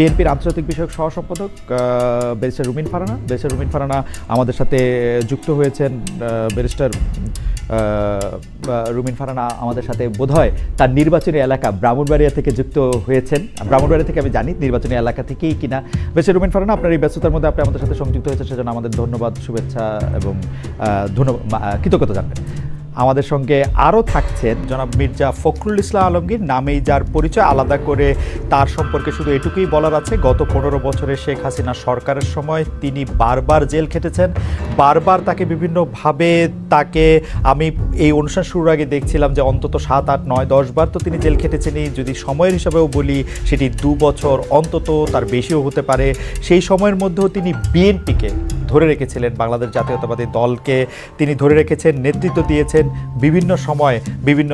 বিএনপির আন্তর্জাতিক বিষয়ক সহ সম্পাদক ব্যারিস্টার রুমিন ফারানা। ব্যারিস্টার রুমিন ফারানা আমাদের সাথে যুক্ত হয়েছেন ব্যারিস্টার রুমিন ফারানা আমাদের সাথে বোধহয় তার নির্বাচনী এলাকা ব্রাহ্মণবাড়িয়া থেকে যুক্ত হয়েছেন। ব্রাহ্মণবাড়িয়া থেকে আমি জানি নির্বাচনী এলাকা থেকেই কিনা। বেশি রুমিন ফারানা, আপনার এই ব্যস্ততার মধ্যে আপনি আমাদের সাথে সংযুক্ত হয়েছেন, সেজন্য আমাদের ধন্যবাদ, শুভেচ্ছা এবং ধন্যবাদ কৃতজ্ঞতা জানবেন। আমাদের সঙ্গে আরও থাকছেন জনাব মির্জা ফখরুল ইসলাম আলমগীর। নামেই যার পরিচয় আলাদা করে তার সম্পর্কে শুধু এটুকুই বলার আছে। গত পনেরো বছরে শেখ হাসিনা সরকারের সময় তিনি বারবার জেল খেটেছেন। বারবার তাকে বিভিন্নভাবে তাকে আমি এই অনুষ্ঠান শুরুর আগে দেখছিলাম যে অন্তত সাত, আট, নয়, দশ বার তো তিনি জেল খেটেছেনই। যদি সময়ের হিসাবেও বলি, সেটি দু বছর অন্তত, তার বেশিও হতে পারে। সেই সময়ের মধ্যেও তিনি বিএনপিকে ধরে রেখেছিলেন, বাংলাদেশ জাতীয়তাবাদী দলকে তিনি ধরে রেখেছেন, নেতৃত্ব দিয়েছেন। বিভিন্ন সময় বিভিন্ন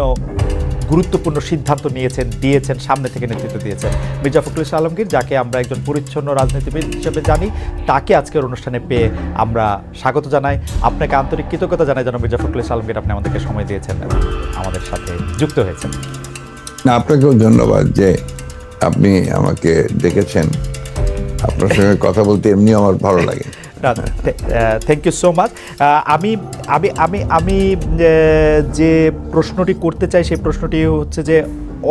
গুরুত্বপূর্ণ সিদ্ধান্ত নিয়েছেন, দিয়েছেন, সামনে থেকে নেতৃত্ব দিয়েছেন। মির্জা ফখরুল ইসলাম আলমগীর, যাকে আমরা একজন পরিচ্ছন্ন রাজনীতিবিদ হিসেবে জানি, তাকে আজকের অনুষ্ঠানে পেয়ে আমরা স্বাগত জানাই। আপনাকে আন্তরিক কৃতজ্ঞতা জানাই যেন মির্জা ফখরুল ইসলাম আলমগীর আপনি আমাদেরকে সময় দিয়েছেন এবং আমাদের সাথে যুক্ত হয়েছেন। আপনাকেও ধন্যবাদ যে আপনি আমাকে ডেকেছেন। আপনার সঙ্গে কথা বলতে এমনি আমার ভালো লাগে। থ্যাংক ইউ সো মাচ আমি আমি আমি আমি যে প্রশ্নটি করতে চাই, সেই প্রশ্নটি হচ্ছে যে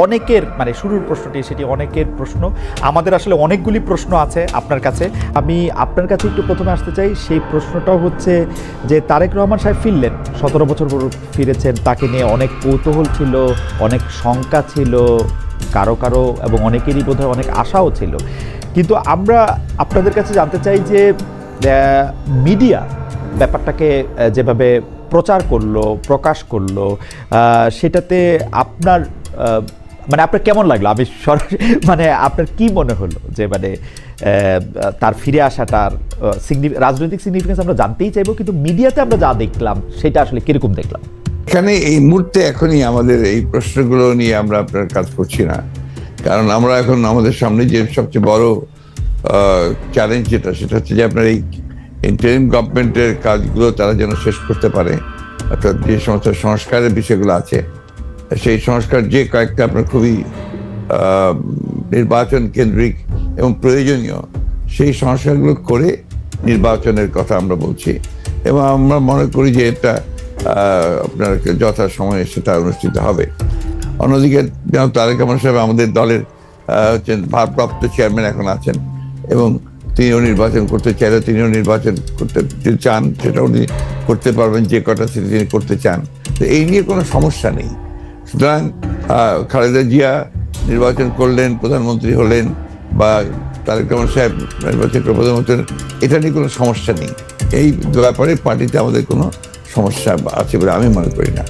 অনেকের মানে শুরুর প্রশ্নটি, সেটি অনেকের প্রশ্ন। আমাদের আসলে অনেকগুলি প্রশ্ন আছে আপনার কাছে। আমি আপনার কাছে একটু প্রথমে আসতে চাই, সেই প্রশ্নটাও হচ্ছে যে তারেক রহমান সাহেব ফিরলেন। সতেরো বছর পর ফিরেছেন, তাকে নিয়ে অনেক কৌতূহল ছিল, অনেক শঙ্কা ছিল, কারও কারও এবং অনেকেরই বোধহয় অনেক আশাও ছিল। কিন্তু আমরা আপনাদের কাছে জানতে চাই যে মিডিয়া ব্যাপারটাকে যেভাবে প্রচার করল, প্রকাশ করল সেটাতে আপনার মানে আপনার কেমন লাগল? আমি সরাসরি মানে আপনার কি মনে হলো যে মানে তার ফিরে আসাটার রাজনৈতিক সিগনিফিকেন্স আমরা জানতেই চাইব, কিন্তু মিডিয়াতে আমরা যা দেখলাম, সেটা আসলে কীরকম দেখলাম? এখানে এই মুহূর্তে এখনই আমাদের এই প্রশ্নগুলো নিয়ে আমরা আপনার কাজ করছি না। কারণ আমরা এখন আমাদের সামনে যে সবচেয়ে বড় চ্যালেঞ্জ যেটা, সেটা হচ্ছে যে আপনার এই ইন্টারিম গভর্নমেন্টের কাজগুলো তারা যেন শেষ করতে পারে। অর্থাৎ যে সমস্ত সংস্কারের বিষয়গুলো আছে, সেই সংস্কার যে কয়েকটা আপনার খুবই নির্বাচন কেন্দ্রিক এবং প্রয়োজনীয়, সেই সংস্কারগুলো করে নির্বাচনের কথা আমরা বলছি। এবং আমরা মনে করি যে এটা আপনার যথা সময়ে সেটা অনুষ্ঠিত হবে। অন্যদিকে যেন তারেক রহমান সাহেব আমাদের দলের হচ্ছেন ভারপ্রাপ্ত চেয়ারম্যান এখন আছেন। এবং তিনিও নির্বাচন করতে চাইলে তিনিও নির্বাচন করতে চান, সেটা উনি করতে পারবেন, যে কটা সিটি তিনি করতে চান। তো এই নিয়ে কোনো সমস্যা নেই। সুতরাং খালেদা জিয়া নির্বাচন করলেন, প্রধানমন্ত্রী হলেন বা তারেক রহমান সাহেব নির্বাচন প্রধানমন্ত্রী এটা নিয়ে কোনো সমস্যা নেই। এই ব্যাপারে পার্টিতে আমাদের কোনো সমস্যা আছে বলে আমি মনে করি না।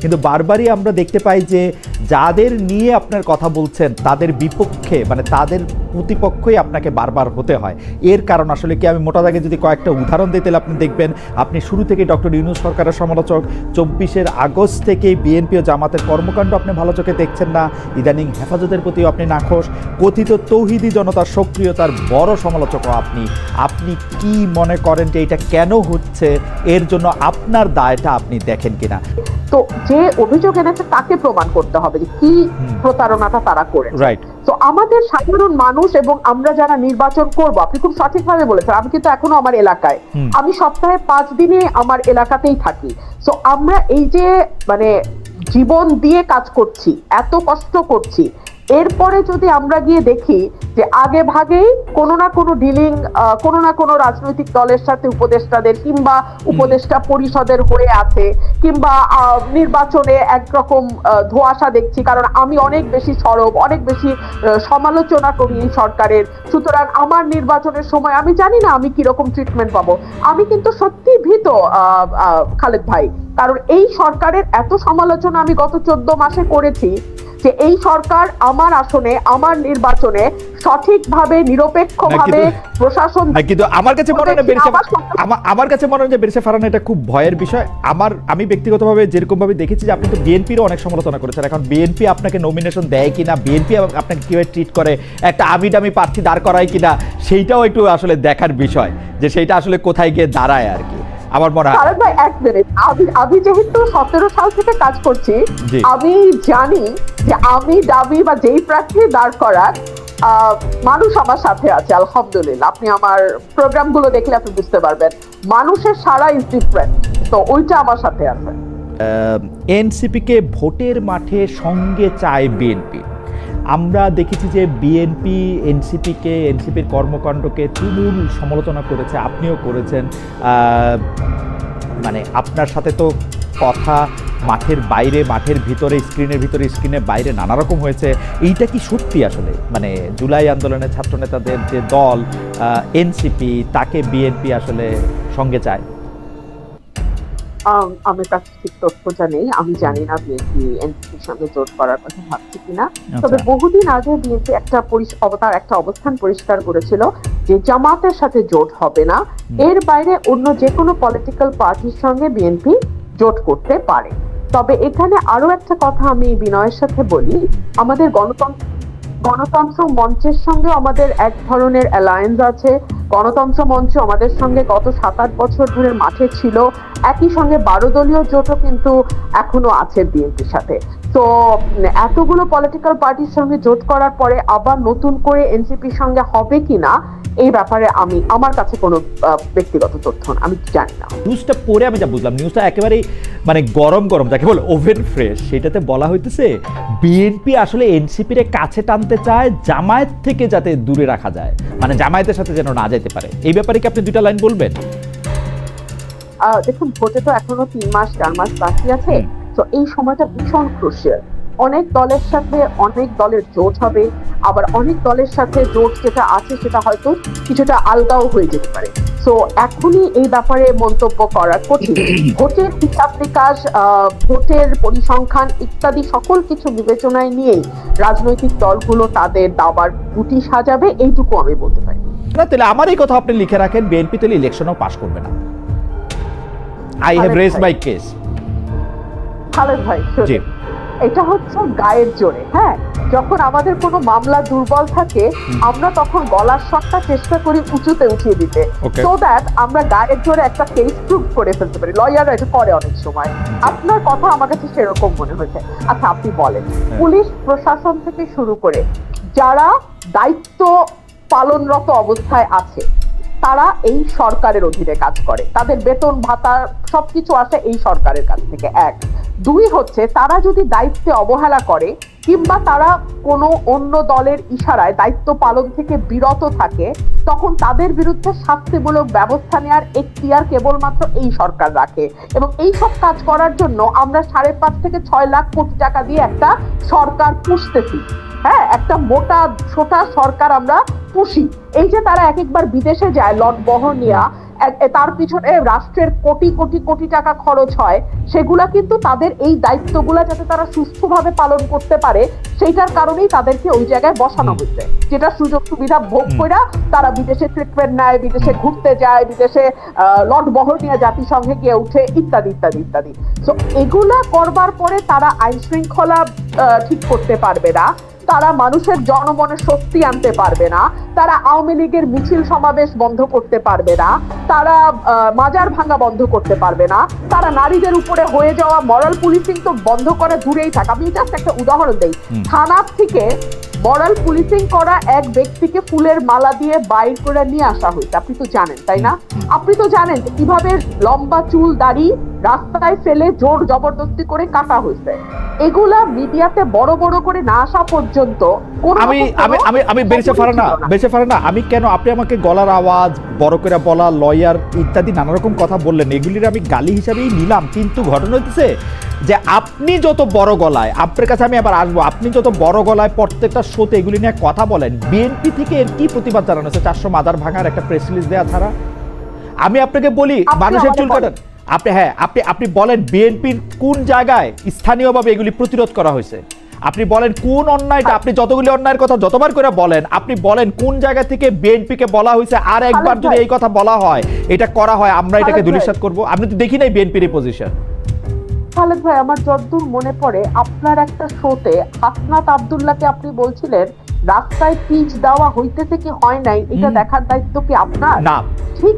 কিন্তু বারবারই আমরা দেখতে পাই যে, যাদের নিয়ে আপনার কথা বলছেন, তাদের বিপক্ষে মানে তাদের প্রতিপক্ষই আপনাকে বারবার হতে হয়। এর কারণ আসলে কি? আমি মোটা দাগে যদি কয়েকটা উদাহরণ দিই, তাহলে আপনি দেখবেন, আপনি শুরু থেকে ডক্টর ইউনুস সরকারের সমালোচক, চব্বিশের আগস্ট থেকে বিএনপি ও জামাতের কর্মকাণ্ড আপনি ভালো চোখে দেখছেন না। ইদানিং হেফাজতের প্রতিও আপনি নাখোশ। কথিত তৌহিদি জনতার সক্রিয়তার বড় সমালোচকও আপনি। আপনি কি মনে করেন যে এটা কেন হচ্ছে? এর জন্য আপনার দায়টা আপনি দেখেন কিনা? তো যে অভিযোগ এনেছে তাকে প্রমাণ করতে হবে যে কি প্রতারণাটা তারা করে রাইট তো আমাদের সাধারণ মানুষ এবং আমরা যারা নির্বাচন করব আপনি খুব সঠিকভাবে বলেছেন আমি কিন্তু এখনও আমার এলাকায়। আমি সপ্তাহে পাঁচ দিনে আমার এলাকাতেই থাকি। তো আমরা এই যে মানে জীবন দিয়ে কাজ করছি এত কষ্ট করছি এরপরে যদি আমরা গিয়ে দেখি যে আগে ভাগেই কোনো না কোনো ডিলিং কোনো না কোনো রাজনৈতিক দলের সাথে উপদেষ্টাদের কিংবা উপদেষ্টা পরিষদের হয়ে আছে কিংবা নির্বাচনে একরকম ধোঁয়াশা দেখছি কারণ আমি অনেক বেশি সরব অনেক বেশি সমালোচনা করি এই সরকারের। সুতরাং আমার নির্বাচনের সময় আমি জানি না আমি কীরকম ট্রিটমেন্ট পাবো। আমি কিন্তু সত্যি ভীত আহ, আহ, খালেদ ভাই। কারণ এই সরকারের এত সমালোচনা আমি গত চোদ্দ মাসে করেছি যে এই সরকার আমার আসনে আমার নির্বাচনে সঠিকভাবে নিরপেক্ষভাবে না, কিন্তু- প্রশাসন হ্যাঁ, কিন্তু আমার কাছে মনে হয় আমার কাছে মনে হয় যে বেরিসা ফারান এটা খুব ভয়ের বিষয়। আমার আমি ব্যক্তিগতভাবে যেরকম ভাবে দেখেছি যে আপনি তো বিএনপিরও অনেক সমালোচনা করেছেন। এখন বিএনপি আপনাকে নমিনেশন দেয় কিনা বিএনপি আপনাকে কীভাবে ট্রিট করে একটা আমি দামি প্রার্থী দাঁড় করায় কিনা সেইটাও একটু আসলে দেখার বিষয় যে সেইটা আসলে কোথায় গিয়ে দাঁড়ায় আর কি। আমার মনে হয় কারণ ভাই এক মিনিট আমি আমি যেহেতু সতেরো সাল থেকে কাজ করছি আমি জানি যে আমি দাবি বা যেই প্রার্থী দাঁড় করার মানুষ আমার সাথে আছে আলহামদুলিল্লাহ। আপনি আমার প্রোগ্রামগুলো দেখলে আপনি বুঝতে পারবেন। মানুষের সারা ইজ ডিফারেন্ট তো ওইটা আমার সাথে আছে। এনসিপিকে ভোটের মাঠে সঙ্গে চায় বিএনপি। আমরা দেখেছি যে বিএনপি এনসিপিকে এনসিপির কর্মকাণ্ডকে তুমুল সমালোচনা করেছে, আপনিও করেছেন। মানে আপনার সাথে তো কথা মাঠের বাইরে, মাঠের ভিতরে, স্ক্রিনের ভিতরে, স্ক্রিনের বাইরে নানা রকম হয়েছে। এইটা কি সত্যি আসলে? মানে জুলাই আন্দোলনের ছাত্রনেতাদের যে দল এনসিপি তাকে বিএনপি আসলে সঙ্গে চায়? আমার কাছে ঠিক তথ্যটা নেই? আমি জানি না বিএনপি এনসিপির সঙ্গে জোট করার কথা ভাবছে কিনা। তবে আচ্ছা। বহুদিন আগে বিএনপি একটা অবতার একটা অবস্থান পরিষ্কার করেছিল যে জামাতের সাথে জোট হবে না। এর বাইরে অন্য যে কোনো পলিটিক্যাল পার্টির সঙ্গে বিএনপি জোট করতে পারে। তবে এখানে আরও একটা কথা আমি বিনয়ের সাথে বলি। আমাদের গণতন্ত্র গণতন্ত্র মঞ্চের সঙ্গে আমাদের এক ধরনের অ্যালায়েন্স আছে। গণতন্ত্র মঞ্চ আমাদের সঙ্গে গত সাত আট বছর ধরে মাঠে ছিল। একই সঙ্গে বারো দলীয় জোটও কিন্তু এখনও আছে বিএনপির সাথে। তো এতগুলো পলিটিক্যাল পার্টির সঙ্গে জোট করার পরে আবার নতুন করে এনসিপির সঙ্গে হবে কিনা এই ব্যাপারে আমি আমার কাছে কোনো ব্যক্তিগত তথ্য আমি জানি না। নিউজটা পড়ে আমি যা বুঝলাম নিউজটা একেবারেই মানে গরম গরম যাকে বলে ওভেন ফ্রেশ সেটাতে বলা হইতেছে বিএনপি আসলে এনসিপির কাছে টানতে চায় জামায়াত থেকে যাতে দূরে রাখা যায় মানে জামায়াতের সাথে যেন না যেতে পারে। এই ব্যাপারে কি আপনি দুইটা লাইন বলবেন? দেখুন ভোটে তো এখনও তিন মাস চার মাস বাকি আছে। তো এই সময়টা ভীষণ ক্রুশিয়াল অনেক দলের সাথে অনেক দলের জোট হবে আবার অনেক দলের সাথে জোট যেটা আছে সেটা হয়তো কিছুটা আলগাও হয়ে যেতে পারে। তো এখনই এই ব্যাপারে মন্তব্য করা কঠিন। ভোটের হিসাব নিকাশ ভোটের পরিসংখ্যান ইত্যাদি সকল কিছু বিবেচনায় নিয়েই রাজনৈতিক দলগুলো তাদের দাবার গুটি সাজাবে এইটুকু আমি বলতে পারি। না তাহলে আমার এই কথা আপনি লিখে রাখেন বিএনপি তাহলে ইলেকশনও পাস করবে না। I have raise my case Khaled ভাই এটা হচ্ছে গায়ের জোরে হ্যাঁ? যখন আমাদের কোনো মামলা দুর্বল থাকে আমরা তখন গলার স্বরটা চেষ্টা করি উঁচুতে উঠিয়ে দিতে। সো দ্যাট আমরা গায়ের জোরে একটা কেস প্রুভ করে ফেলতে পারি। লয়াররা এটা করে অনেক সময়। আপনার কথা আমার কাছে সেরকম মনে হয়েছে। আচ্ছা আপনি বলেন। পুলিশ প্রশাসন থেকে শুরু করে যারা দায়িত্ব পালনরত অবস্থায় আছে তারা এই সরকারের অধীনে কাজ করে। তাদের বেতন, ভাতা, সবকিছু আসে এই সরকারের কাছ থেকে। এক। দুই হচ্ছে, তারা যদি দায়িত্বে অবহেলা করে কিংবা তারা কোনো অন্য দলের ইশারায় দায়িত্ব পালন থেকে বিরত থাকে, তখন তাদের বিরুদ্ধে শাস্তিমূলক ব্যবস্থা নেওয়ার এখতিয়ার কেবলমাত্র এই সরকার রাখে। এবং এই সব কাজ করার জন্য আমরা সাড়ে পাঁচ থেকে ছয় লাখ কোটি টাকা দিয়ে একটা সরকার পুষতেছি। হ্যাঁ একটা মোটা ছোটা সরকার আমরা পুষি। এই যে তারা এক একবার বিদেশে যায় লট বহনিয়া তার পিছনে রাষ্ট্রের কোটি কোটি কোটি টাকা খরচ হয় সেগুলা কিন্তু তাদের এই দায়িত্বগুলা যাতে তারা সুস্থভাবে পালন করতে পারে সেইটার কারণেই তাদেরকে ওই জায়গায় বসানো হয়েছে। যেটা সুযোগ সুবিধা ভোগ করে তারা বিদেশে ট্রিটমেন্ট নেয় বিদেশে ঘুরতে যায় বিদেশে লট বহনিয়া জাতিসংঘে গিয়ে উঠে ইত্যাদি ইত্যাদি ইত্যাদি। তো এগুলা করবার পরে তারা আইন শৃঙ্খলা ঠিক করতে পারবে না। তারা মানুষের জনমনে শক্তি আনতে পারবে না তারা আওয়ামী লীগের মিছিল সমাবেশ বন্ধ করতে পারবে না তারা মাজার ভাঙা বন্ধ করতে পারবে না তারা নারীদের উপরে হয়ে যাওয়া মরাল পুলিশিং তো বন্ধ করে দূরেই থাক। আমি জাস্ট একটা উদাহরণ দেই। থানার থেকে মরাল পুলিশিং করা এক ব্যক্তিকে ফুলের মালা দিয়ে বাইর করে নিয়ে আসা হয়েছে। আপনি তো জানেন তাই না? আপনি তো জানেন কীভাবে লম্বা চুল দাড়ি রাস্তায় ফেলে জোর জবরদস্তি করে কাটা হয়েছে এগুলা মিডিয়াতে বড় বড় করে না আসা পর্যন্ত আমি আমি আমি আমি খবরই পারে না। বেরিয়ে পারে না আমি কেন আপনি আমাকে গলার আওয়াজ বড় করে বলা লয়ার ইত্যাদি নানা রকম কথা বললেন এগুলির আমি গালি হিসাবেই নিলাম কিন্তু ঘটনা হচ্ছে যে আপনি যত বড় গলায় আপনার কাছে আমি আবার আসব আপনি যত বড় গলায় প্রত্যেকটা শোতে এগুলি নিয়ে কথা বলেন বিএনপি থেকে এর কি প্রতিবাদ জানানো হচ্ছে চারশো মাদার ভাঙার একটা প্রেস রিলিজ দেওয়া ছাড়া আমি আপনাকে বলি মানুষের চুল বলেন। আপনি হ্যাঁ আপনি আপনি বলেন বিএনপির কোন জায়গায় স্থানীয়ভাবে এগুলি প্রতিরোধ করা হয়েছে? আপনি বলেন কোন অন্যায়টা আপনি যতগুলি অন্যায়ের কথা যতবার করে বলেন আপনি বলেন কোন জায়গা থেকে বিএনপিকে বলা হয়েছে আর একবার যদি এই কথা বলা হয় এটা করা হয় আমরা এটাকে দুলিশাত করব। আপনি তো দেখি নাই বিএনপির এই পজিশন খালেদ ভাই আমার যতদূর মনে পড়ে আপনার একটা শোতে হাসনাত আব্দুল্লাহকে আপনি বলছিলেন রাস্তায় পিচ দেওয়া হইতেছে কি হয় নাই এটা দেখার দায়িত্ব কি আপনার? না। ঠিক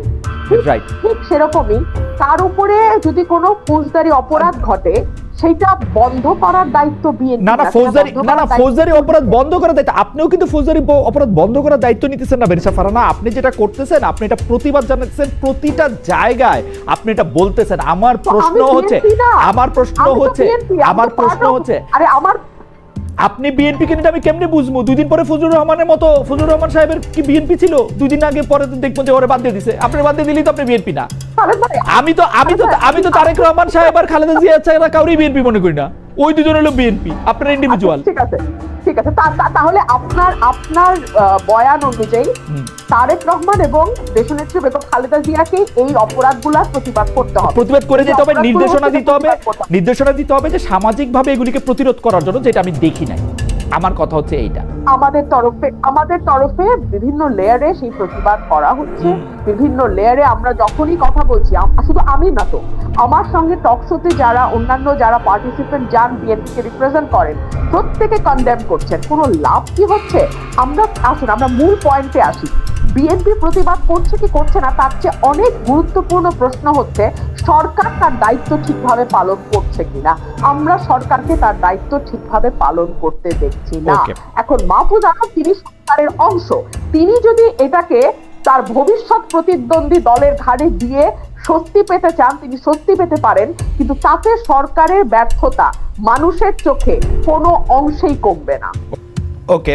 ঠিক রাইট ঠিক সেরকমই। তার উপরে যদি কোনো ফৌজদারি অপরাধ ঘটে সেটা বন্ধ করার দায়িত্ব বিএনপি না না ফৌজদারি না না ফৌজদারি অপরাধ বন্ধ করার দায়িত্ব আপনিও কিন্তু ফৌজদারি অপরাধ বন্ধ করার দায়িত্ব নিতেছেন না বেরিসা ফারানা। আপনি যেটা করতেছেন আপনি এটা প্রতিবাদ জানাচ্ছেন প্রতিটা জায়গায়। আপনি এটা বলতেছেন। আমার প্রশ্ন হচ্ছে আমার প্রশ্ন হচ্ছে আমার প্রশ্ন হচ্ছে আরে আমার আপনি বিএনপি কে আমি কেমনে বুঝব? দুই দিন পরে ফজলুর রহমানের মতো ফজলুর রহমান সাহেবের কি বিএনপি ছিল? দুই দিন আগে পরে দেখব যে ওরে বাদ দিয়ে দিছে। আপনি বাদ দিয়ে দিলেই তো আপনি বিএনপি না। আমি তো আমি তো আমি তো তারেক রহমান সাহেব আর খালেদা জিয়া ছাড়া কাউরি বিএনপি মনে করি না। ওই দুজন হলো বিএনপি আপনার ইন্ডিভিজুয়াল ঠিক আছে ঠিক আছে। তাহলে আপনার আপনার বয়ান অনুযায়ী তারেক রহমান এবং দেশনেত্রী বেগম খালেদা জিয়াকে এই অপরাধগুলার প্রতিবাদ করতে হবে। প্রতিবাদ করে যেতে হবে নির্দেশনা দিতে হবে। নির্দেশনা দিতে হবে যে সামাজিকভাবে এগুলিকে প্রতিরোধ করার জন্য যেটা আমি দেখি নাই। আমার কথা হচ্ছে এইটা। আমাদের তরফে আমাদের তরফে বিভিন্ন লেয়ারে সেই প্রতিবাদ করা হচ্ছে। বিভিন্ন লেয়ারে আমরা যখনই কথা বলছি শুধু আমি না তো আমার সঙ্গে টকশোতে যারা অন্যান্য যারা পার্টিসিপেন্ট যান বিএনপিকে রিপ্রেজেন্ট করেন প্রত্যেকে কন্ডেম করছেন। কোনো লাভ কি হচ্ছে? আমরা আসুন আমরা মূল পয়েন্টে আসি। বিএনপি প্রতিবাদ করছে কি করছে না তার চেয়ে অনেক গুরুত্বপূর্ণ প্রশ্ন হচ্ছে সরকার তার দায়িত্ব ঠিকভাবে পালন করছে কিনা? আমরা সরকারকে তার দায়িত্ব ঠিকভাবে পালন করতে দেখছি না. এখন মাহফুজ আনাম তিনি সরকারের অংশ। তিনি যদি এটাকে তার ভবিষ্যৎ প্রতিদ্বন্দ্বী দলের ঘাড়ে দিয়ে স্বস্তি পেতে চান, তিনি স্বস্তি পেতে পারেন, কিন্তু তাতে সরকারের ব্যর্থতা মানুষের চোখে কোনো অংশেই কমবে না। ওকে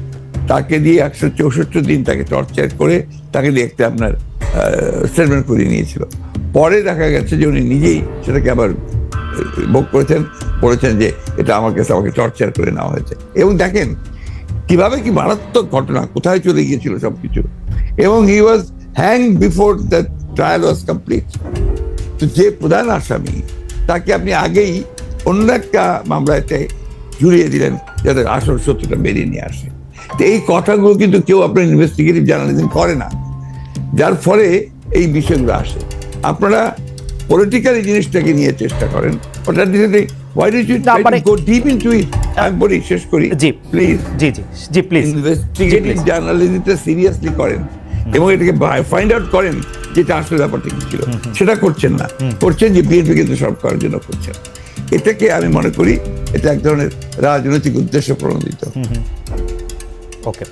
তাকে দিয়ে একশো চৌষট্টি দিন তাকে টর্চার করে তাকে একটা আপনার স্টেটমেন্ট করিয়ে নিয়েছিল। পরে দেখা গেছে যে উনি নিজেই সেটাকে আবার ভোগ করেছেন, বলেছেন যে এটা আমার কাছে, আমাকে টর্চার করে নেওয়া হয়েছে। এবং দেখেন, কীভাবে কি মারাত্মক ঘটনা, কোথায় চলে গিয়েছিল সব কিছু এবং he was hang before the trial was complete তো যে প্রধান আসামি, তাকে আপনি আগেই অন্য একটা মামলাতে জুড়িয়ে দিলেন, যাতে আসল সত্যটা বেরিয়ে নিয়ে আসে। এই কথাগুলো কিন্তু কেউ আপনার ইনভেস্টিগেটিভ জার্নালিজম করে না। যার ফলে এই বিষয়গুলো আসে। আপনারা পলিটিক্যাল এই জিনিসটাকে নিয়ে চেষ্টা করেন। ওটা দিতে why did you try মানে- to go deep into it? আমি বলি শেষ করি। জি। প্লিজ জি জি। জি প্লিজ ইনভেস্টিগেটিভ জার্নালিজমটা সিরিয়াসলি করেন। এবং এটাকে ফাইন্ড আউট করেন যেটা আসলে ব্যাপারটা কি ছিল। সেটা করছেন না। করছেন যে বিএনপি কিন্তু সব করার জন্য করছেন। এটাকে আমি মনে করি এটা এক ধরনের রাজনৈতিক উদ্দেশ্য প্রণোদিত। ওকে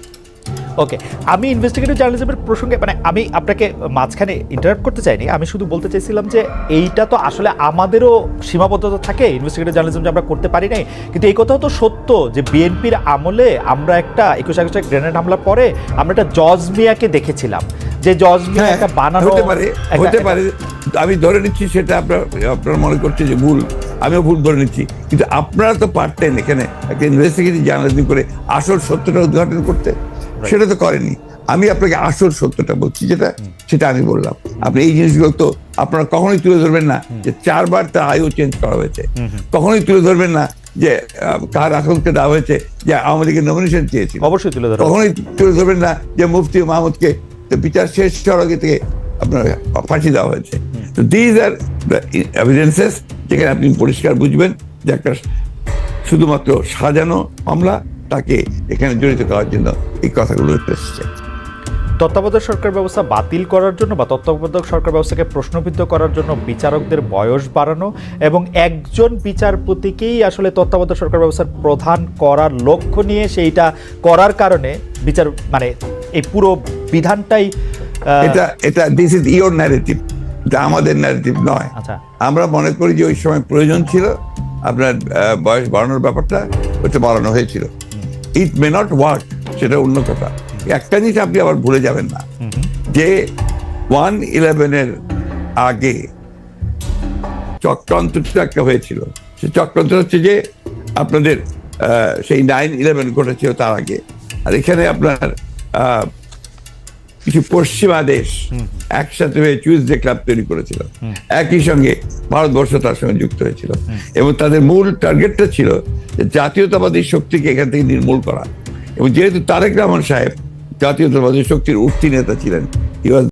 ওকে আমি ইনভেস্টিগেটিভ জার্নালিজমের প্রসঙ্গে মানে আমি আপনাকে মাঝখানে ইন্টারাপ্ট করতে চাইনি। আমি শুধু বলতে চাইছিলাম যে এইটা তো আসলে আমাদেরও সীমাবদ্ধতা থাকে। ইনভেস্টিগেটিভ জার্নালিজম যে আমরা করতে পারি নাই। কিন্তু এই কথাও তো সত্য যে বিএনপির আমলে আমরা একটা একুশ আগস্টে গ্রেনেড হামলার পরে আমরা একটা জজ মিয়াকে দেখেছিলাম। যে জজ মিয়া হ্যাঁ একটা বানানো হতে পারে হতে পারে। আমি ধরে নিচ্ছি সেটা আপনার আপনারা মনে করছে যে ভুল। আমিও ভুল ধরে নিচ্ছি। কিন্তু আপনারা তো পারতেন এখানে একটা ইনভেস্টিগেটিভ জার্নালিজম করে আসল সত্যটা উদ্ঘাটন করতে। সেটা তো করেনি আমি আপনাকে আসল সত্যটা বলছি যেটা সেটা আমি বললাম। আপনি এই জিনিসগুলো তো আপনারা কখনোই তুলে ধরবেন না যে চারবার তার আয়ু চেঞ্জ করা হয়েছে। কখনোই তুলে ধরবেন না যে কার আকাশকে দেওয়া হয়েছে যে আওয়ামী লীগের নমিনেশন চেয়েছিল। অবশ্যই তুলে ধরা কখনোই তুলে ধরবেন না যে মুফতি মাহমুদকে বিচার শেষ হওয়ার আগে থেকে আপনার ফাঁসি দেওয়া হয়েছে। তো দিজ আর এভিডেন্সেস যেখানে আপনি পরিষ্কার বুঝবেন যে একটা শুধুমাত্র সাজানো মামলা তাকে এখানে জড়িত করার জন্য এই কথাগুলো এসেছে। তত্ত্বাবধায়ক সরকার ব্যবস্থা বাতিল করার জন্য বা তত্ত্বাবধায়ক সরকার ব্যবস্থাকে প্রশ্নবিদ্ধ করার জন্য বিচারকদের বয়স বাড়ানো এবং একজন বিচারপতিকেই আসলে তত্ত্বাবধায়ক সরকার ব্যবস্থার প্রধান করার লক্ষ্য নিয়ে সেইটা করার কারণে বিচার মানে এই পুরো বিধানটাই এটা এটা দিস ইজ ইয়োর ন্যারেটিভ এটা আমাদের ন্যারেটিভ নয়। আচ্ছা। আমরা মনে করি যে ওই সময় প্রয়োজন ছিল আপনার বয়স বাড়ানোর ব্যাপারটা ওটা বাড়ানো হয়েছিল। ইট মে নট ওয়ার্ক সেটা অন্য কথা। একটা জিনিস আপনি আবার ভুলে যাবেন না। যে ওয়ান ইলেভেনের আগে চক্রান্তটা একটা হয়েছিল। সে চক্রান্ত হচ্ছে যে আপনাদের সেই নাইন ইলেভেন ঘটেছিল তার আগে। আর এখানে আপনার কিছু পশ্চিমা দেশ একসাথে হয়ে চুইজডে ক্লাব তৈরি করেছিল। একই সঙ্গে ভারতবর্ষ তার সঙ্গে যুক্ত হয়েছিল। এবং তাদের মূল টার্গেটটা ছিল যে জাতীয়তাবাদী শক্তিকে এখান থেকে নির্মূল করা। এবং যেহেতু তারেক রহমান সাহেব জাতীয়তাবাদী শক্তির উঠতি নেতা ছিলেন হি ওয়াজ